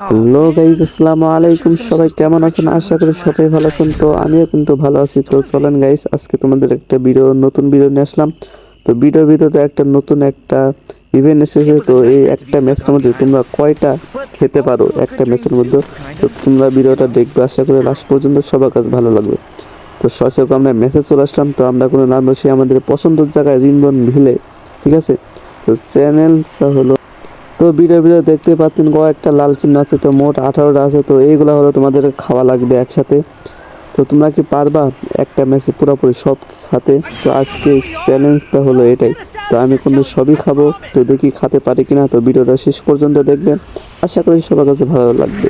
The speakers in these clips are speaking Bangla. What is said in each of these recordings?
হ্যালো গাইজ, আসসালামু আলাইকুম। সবাই কেমন আছেন? আশা করি সবাই ভালো আছেন। তো আমিও কিন্তু ভালো আছি। তো চলেন গাইজ, আজকে তোমাদের একটা ভিডিও, নতুন ভিডিও নিয়ে আসলাম। তো ভিডিওর ভিতরে একটা নতুন একটা ইভেন্ট এসেছে। তো এই একটা ম্যাচের মধ্যে তোমরা কয়টা খেতে পারো একটা ম্যাচের মধ্যে? তো তোমরা ভিডিওটা দেখবে। আশা করি লাস্ট পর্যন্ত সবার কাছে ভালো লাগবে। তো সরাসরি আমরা মেসেজ চলে আসলাম। তো আমরা কোনো নাম বসে আমাদের পছন্দের জায়গায় রিনবন ভিলে ঠিক আছে? তো চ্যানেলটা হলো তো ভিডিও ভিডিও দেখতে পাচ্ছেন কয়েকটা লাল চিহ্ন আছে, তো মোট আঠারোটা আছে, তো এইগুলো হলো তোমাদের খাওয়া লাগবে একসাথে। তো তোমরা কি পারবা একটা ম্যাচে পুরোপুরি সব খাতে? তো আজকে চ্যালেঞ্জটা হলো এটাই। তো আমি কিন্তু সবই খাব, তো দেখি খেতে পারি কিনা, তো ভিডিওটা শেষ পর্যন্ত দেখবেন। আশা করি সবার কাছে ভালো লাগবে।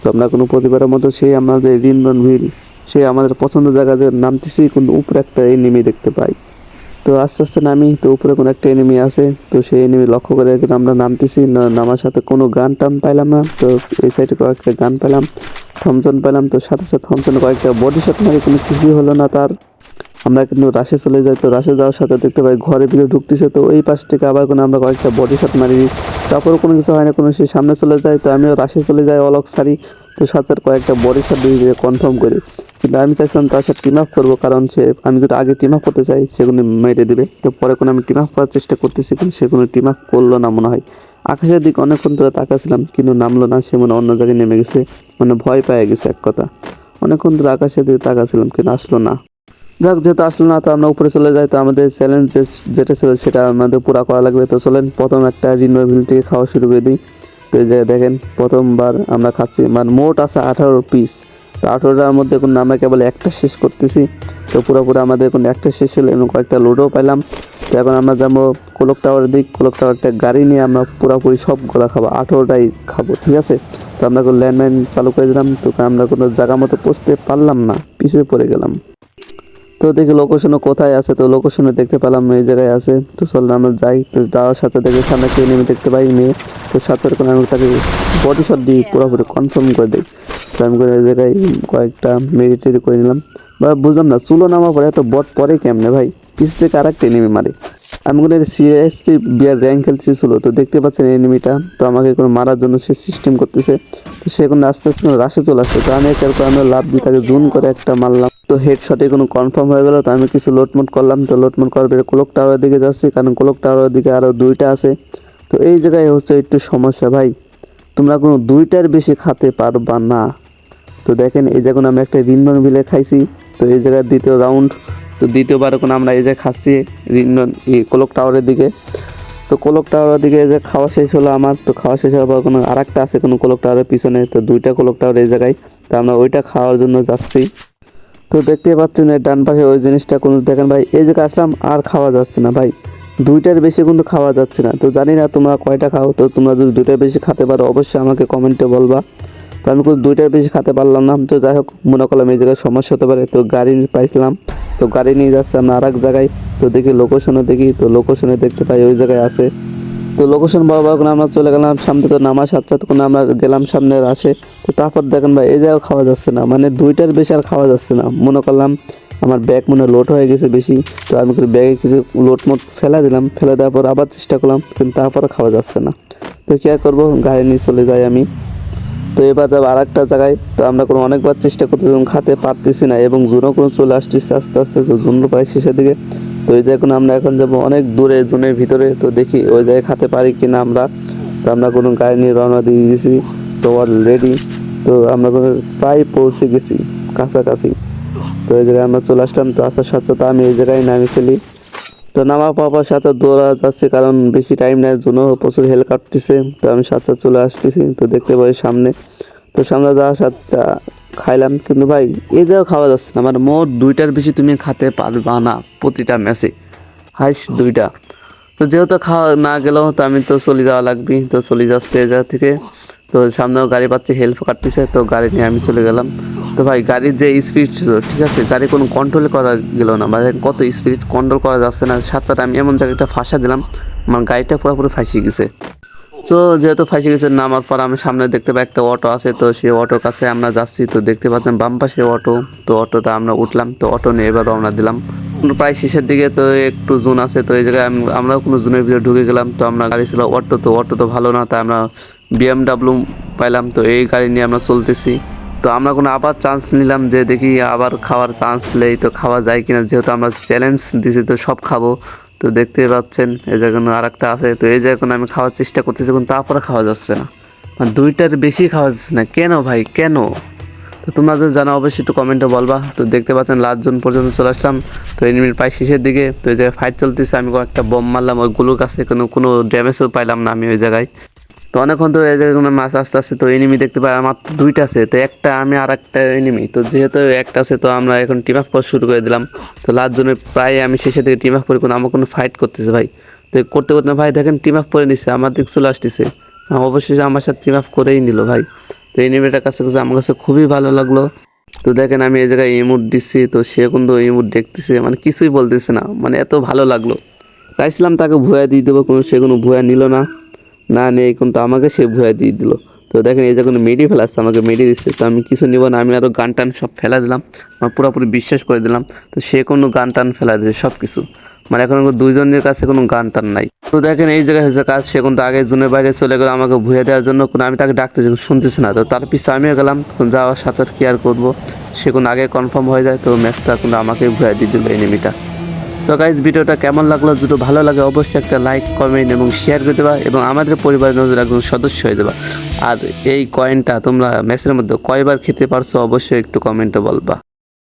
তো আমরা কোনো প্রতিবারের মতো সেই আমাদের রিনবন ভিল, সেই আমাদের পছন্দের জায়গাতে নামতেছি, কিন্তু উপরে একটা এনিমি দেখতে পাই। তো আস্তে আস্তে নামি, তো উপরে কোনো একটা এনিমি আছে, তো সেই এনিমি লক্ষ্য করে আমরা নামতেছি। নামার সাথে কোনো গান টান পাইলাম না, তো এই সাইডে কয়েকটা গান পেলাম থমসন পেলাম তো সাথে সাথে থমসনে কয়েকটা বডি শট মারি, কোনো কিছুই হলো না তার। আমরা কিন্তু রাশে চলে যাই, তো রাশে যাওয়ার সাথে দেখতে পাই ঘরের ভিতরে ঢুকতেছে, তো ওই পাশ থেকে আবার কোনো আমরা কয়েকটা বডি শট মারি। তারপরে কোনো কিছু হয় না, কোনো সে সামনে চলে যায়, তো আমিও রাশে চলে যাই, অলক সারি। তো সাথে কয়েকটা বডি শট দিয়ে কনফার্ম করি। কিন্তু আমি চাইছিলাম তার সাথে টিম আপ করব, কারণ সে, আমি যদি আগে টিম আপ করতে চাই সেগুলো মেরে দেবে। তো পরে কোনো আমি টিম আপ করার চেষ্টা করতেছি, কিন্তু সেগুলো টিম আপ করল না মনে হয়। আকাশের দিকে অনেকক্ষণ ধরে তাকাছিলাম, কিন্তু নামলো না, সে মনে অন্য জায়গায় নেমে গেছে মানে ভয় পেয়ে গেছে এক কথা। অনেকক্ষণ ধরে আকাশের দিকে তাকাছিলাম, কিন্তু আসলো না। যাক, যেহেতু আসলো না, তো আমরা উপরে চলে যাই, তো আমাদের চ্যালেঞ্জ যেটা ছিল সেটা আমাদের পুরা করা লাগবে। তো চলেন, প্রথম একটা রিনোভিল থেকে খাওয়া শুরু করে দিই। তো এই যে দেখেন, প্রথমবার আমরা খাচ্ছি। মানে মোট আছে আঠারো পিস তো আঠারোটার মধ্যে কোনো আমরা কেবল একটা শেষ করতেছি। তো পুরোপুরি আমাদের কোনো একটা শেষ হলো এবং কয়েকটা লোডও পাইলাম। তো এখন আমরা যাব কোলক টাওয়ারের দিক। কোলক টাওয়ারটা গাড়ি নিয়ে আমরা পুরোপুরি সবগুলো খাব। আঠারোটাই খাব, ঠিক আছে? তো আমরা কোনো ল্যান্ডমাইন চালু করে দিলাম। তো আমরা কোনো জায়গা মতো পৌঁছতে পারলাম না। পিছিয়ে পড়ে গেলাম। তো দেখি লোকেশনও কোথায় আছে? তো লোকেশনে দেখতে পেলাম এই জায়গায় আছে। তো চলুন আমরা যাই। তো যাওয়ার সাথে দেখে সামনে কে নেমে দেখতে পাই মেয়ে। তো সাথে করে আমি তাকে বডি শট দিয়ে পুরোপুরি কনফার্ম করে দিই। তো আমি করে এই জায়গায় কয়েকটা মেডিটেরি করে নিলাম। বা বুঝলাম না চুলো নামা পরে এত বট পরে কেমনে ভাই? পিছ থেকে আর একটা এনিমি মারে। আমি কোনো সিরিয়াসলি বিয়ার র্যাঙ্ক খেলছি ছিল তো দেখতে পাচ্ছেন এনিমিটা তো আমাকে কোনো মারার জন্য সে সিস্টেম করতেছে। তো সে কোনো আস্তে আস্তে রাশে চলে আসছে। তো আমি পর আমি লাভ দিয়ে তাকে জুন করে একটা মারলাম। তো হেড শটে কোনো কনফার্ম হয়ে গেল, তো আমি কিছু লোটমোট করলাম, তো লোটমোট করার পরে কোলক টাওয়ারের দিকে যাচ্ছি, কারণ কোলক টাওয়ারের দিকে আরও দুইটা আছে। তো এই জায়গায় হচ্ছে একটু সমস্যা ভাই, তোমরা কোনো দুইটার বেশি খাতে পারবা না। তো দেখেন, এই যখন আমি একটা রিনবন বিলে খাইছি, তো এই জায়গায় দ্বিতীয় রাউন্ড তো দ্বিতীয়বার এখন আমরা এই যে খাচ্ছি রিনবন এই কোলক টাওয়ারের দিকে। তো কোলক টাওয়ারের দিকে এই যে খাওয়া শেষ হলো আমার, তো খাওয়া শেষ হওয়ার পর কোনো আর একটা আছে কোনো কোলক টাওয়ারের পিছনে, তো দুইটা কোলক টাওয়ার এই জায়গায়, তো আমরা ওইটা খাওয়ার জন্য যাচ্ছি। তো দেখতে পাচ্ছেন এই ডান পাশে ওই জিনিসটা কোনো দেখেন ভাই, এই জায়গায় আসলাম, আর খাওয়া যাচ্ছে না ভাই। দুইটার বেশি কিন্তু খাওয়া যাচ্ছে না। তো জানি না তোমরা কয়টা খাও, তো তোমরা যদি দুইটার বেশি খেতে পারো, অবশ্যই আমাকে কমেন্টে বলবা। তো আমি কিন্তু দুইটার বেশি খেতে পারলাম না। তো যাই হোক, মনে করলাম এই জায়গায় সমস্যা হতে পারে, তো গাড়ি পাইছিলাম। তো গাড়ি নিয়ে যাচ্ছে আমরা আর এক জায়গায়। তো দেখি লোকেশনে দেখি, তো লোকেশনে দেখতে পাই, ওই জায়গায় আছে। তো লোকেশন বাবা ওখানে আমরা চলে গেলাম, সামনে তো নামার সাথে সাথে কোনো আমরা গেলাম সামনে আসে। তো তারপর দেখেন ভাই, এই জায়গায় খাওয়া যাচ্ছে না মানে দুইটার বেশি আর খাওয়া যাচ্ছে না। মনে করলাম আমার ব্যাগ মনে লোড হয়ে গেছে বেশি, তো আমি করে ব্যাগে কিছু লোড মোট ফেলা দিলাম, ফেলে দেওয়ার পর আবার চেষ্টা করলাম, কিন্তু তারপরে খাওয়া যাচ্ছে না। তো কী আর করব, গাড়ি নিয়ে চলে যাই আমি। তো এবার যাব আর একটা জায়গায়, তো আমরা কোনো অনেকবার চেষ্টা করতেছিলাম, খাতে পারতেছি না, এবং জুনও কোনো চলে আসতেছে, আস্তে আস্তে জুন প্রায় শেষের দিকে। তো ওই জায়গায় আমরা এখন যাব অনেক দূরে, জুনের ভিতরে। তো দেখি ওই জায়গায় খাতে পারি কি না আমরা। তো আমরা কোনো গাড়ি নিয়ে রওনা দিয়ে দিয়েছি। তো অলরেডি তো আমরা প্রায় পৌঁছে গেছি, কাছাকাছি। তো এই জায়গায় আমরা চলে আসলাম। তো আসার সাথে সাথে আমি এই জায়গায় নামি ফেলি। তো নামা পাওয়ার সাথে দৌড়া যাচ্ছে, কারণ বেশি টাইম নেয়। জন্য প্রচুর হেল কাটতেছে। তো আমি সাথে চলে আসতেছি। তো দেখতে পাই সামনে। তো সামনে যাওয়ার সাথে খাইলাম, কিন্তু ভাই জায়গাও খাওয়া যাচ্ছে না। মানে মোট দুইটার বেশি তুমি খেতে পারবা না প্রতিটা ম্যাচে হাইস দুইটা। তো যেহেতু খাওয়া না গেলেও তো আমি তো চলে যাওয়া লাগবে। তো চলে যাচ্ছে এ জায়গা থেকে। তো সামনেও গাড়ি পাচ্ছে হেল্প কাটতেছে, তো গাড়ি নিয়ে আমি চলে গেলাম। তো ভাই, গাড়ির যে স্পিড ছিল, ঠিক আছে, গাড়ি কোনো কন্ট্রোল করা গেল না। মানে কত স্পিড কন্ট্রোল করা যাচ্ছে না। সাথে আমি এমন জায়গায় একটা ফাঁসা দিলাম। আমার গাড়িটা পুরোপুরি ফাঁসিয়ে গেছে। তো যেহেতু ফাঁসে গেছে নামার পর আমি সামনে দেখতে পাই একটা অটো আছে, তো সেই অটোর কাছে আমরা যাচ্ছি। তো দেখতে পাচ্ছেন বাম পাশে অটো, তো অটোটা আমরা উঠলাম, তো অটো নিয়ে এবার রওনা দিলাম। প্রায় শেষের দিকে, তো একটু জোন আছে, তো এই জায়গায় আম- আমরাও কোনো জোনের ভিতরে ঢুকে গেলাম, তো আমরা গাড়ি ছিল অটো, তো অটো তো ভালো না, তাই আমরা বিএমডাব্লিউ পাইলাম, তো এই গাড়ি নিয়ে আমরা চলতেছি। তো আমরা কোনো আবার চান্স নিলাম যে দেখি আবার খাওয়ার চান্স নেই, তো খাওয়া যায় কিনা, যেহেতু আমরা চ্যালেঞ্জ দিছি, তো সব খাব। তো দেখতে পাচ্ছেন এই জায়গায় আর একটা আছে। তো এই জায়গায় আমি খাওয়ার চেষ্টা করতেছি, কিন্তু তারপরে খাওয়া যাচ্ছে না। মানে দুইটার বেশি খাওয়া যাচ্ছে না। কেন ভাই? কেন? তো তোমরা যদি জানো, অবশ্যই একটু কমেন্টে বলবা। তো দেখতে পাচ্ছেন, লাস্ট জন পর্যন্ত চলে আসলাম। তো এনিমির প্রায় শেষের দিকে। তো এই জায়গায় ফাইট চলতেছে, আমি একটা বোম মারলাম। ওই গুলো কাছে কোনো কোনো ড্যামেজও পাইলাম না আমি ওই জায়গায়। তো অনেকক্ষণ ধরে এই জায়গায় মাছ আসতে আসতে তো এনিমি দেখতে পাই তো দুইটা আছে, তো একটা আমি আর একটা এনিমি তো যেহেতু একটা আছে, তো আমরা এখন টিম আপ করা শুরু করে দিলাম। তো লাস্ট জনের প্রায় আমি শেষের দিকে টিম আপ করে, কোনো আমার কোনো ফাইট করতেছে ভাই। তো করতে করতে ভাই দেখেন টিম আপ করে নিচ্ছে আমার দিক চলে আসতেছে। অবশেষে আমার সাথে টিম আপ করেই নিল ভাই। তো এনিমিটার কাছে কাছে আমার কাছে খুবই ভালো লাগল। তো দেখেন আমি এই জায়গায় ইমোট দিচ্ছি তো সে কিন্তু ইমোট দেখতেছে মানে কিছুই বলতেছে না মানে এত ভালো লাগল। চাইছিলাম তাকে ভুয়া দিয়ে দেবো, কোনো সে কোনো ভুয়া নিল না। না নেই কিন্তু আমাকে সে ভুয়া দিয়ে দিল। তো দেখেন, এই যে কোনো মেডি ফেলাচ্ছে, আমাকে মেডি দিচ্ছে। তো আমি কিছু নিব না, আমি আরও গান টান সব ফেলা দিলাম। আমার পুরোপুরি বিশ্বাস করে দিলাম। তো সে কোনো গান টান ফেলা দিয়েছে সব কিছু মানে এখন কোনো দুইজনের কাছে কোনো গান টান নাই। তো দেখেন, এই জায়গায় হয়েছে কাজ, সে কিন্তু আগে জুনের বাইরে চলে গেলো, আমাকে ভুয়ে দেওয়ার জন্য কোনো আমি তাকে ডাকতেছি শুনতেছি না। তো তার পিছনে আমিও গেলাম, কোন যাওয়ার সাথে কি আর করব? সে কোনো আগে কনফার্ম হয়ে যায়, তো ম্যাচটা কিন্তু আমাকে ভুয়ে দিয়ে দিল এনিমিটা তো গাইজ ভিডিওটা কেমন লাগল? যদি ভালো লাগে, অবশ্যই একটা লাইক কমেন্ট এবং শেয়ার করে দেবা এবং আমাদের পরিবারের নজর একজন সদস্য হয়ে দেবা। আর এই কয়েনটা তোমরা ম্যাচের মধ্যে কয়বার খেতে পারছ, অবশ্যই একটু কমেন্টে বলবা।